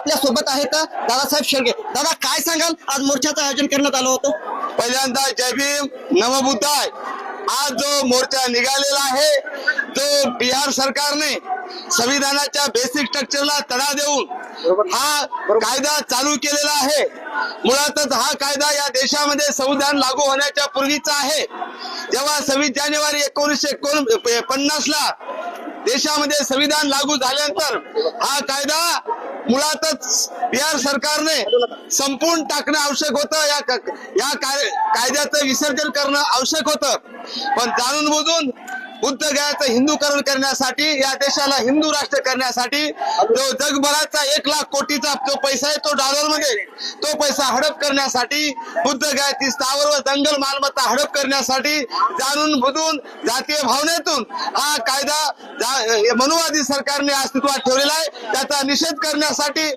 आपल्यासोबत आहेत दादासाहेब शेळके. दादा काय सांगाल? आज मोर्चाचं आयोजन करण्यात आलं होतं. पहिल्यांदा जय भीम नमबुद्धाय आज जो मोर्चा निघालेला आहे तो बिहार सरकारने संविधानाच्या बेसिक स्ट्रक्चरला तडा देऊन हा कायदा चालू केलेला आहे. मुळातच हा कायदा या देशामध्ये संविधान लागू होण्याच्या पूर्वीचा आहे. जेव्हा सव्वीस जानेवारी एकोणीसशे एकोण पन्नास ला देशामध्ये संविधान लागू झाल्यानंतर हा कायदा मुळातच बिहार सरकारने संपूर्ण टाकणं आवश्यक होतं. या या काय- कायद्याचं विसर्जन करणं आवश्यक होतं. पण जाणून बुजून उद्योगाचं हिंदूकरण करण्यासाठी या देशाला हिंदू राष्ट्र करण्यासाठी जो जगभराचा एक लाख कोटीचा जो पैसा आहे तो डॉलरमध्ये तो पैसा हडप करण्यासाठी बुद्ध स्थावर व जंगल मालमत्ता हडप करण्यासाठी जाणून बुजून जातीय भावनेतून हा कायदा जा- मनुवादी सरकारने अस्तित्वात ठेवलेला आहे. त्याचा निषेध करण्यासाठी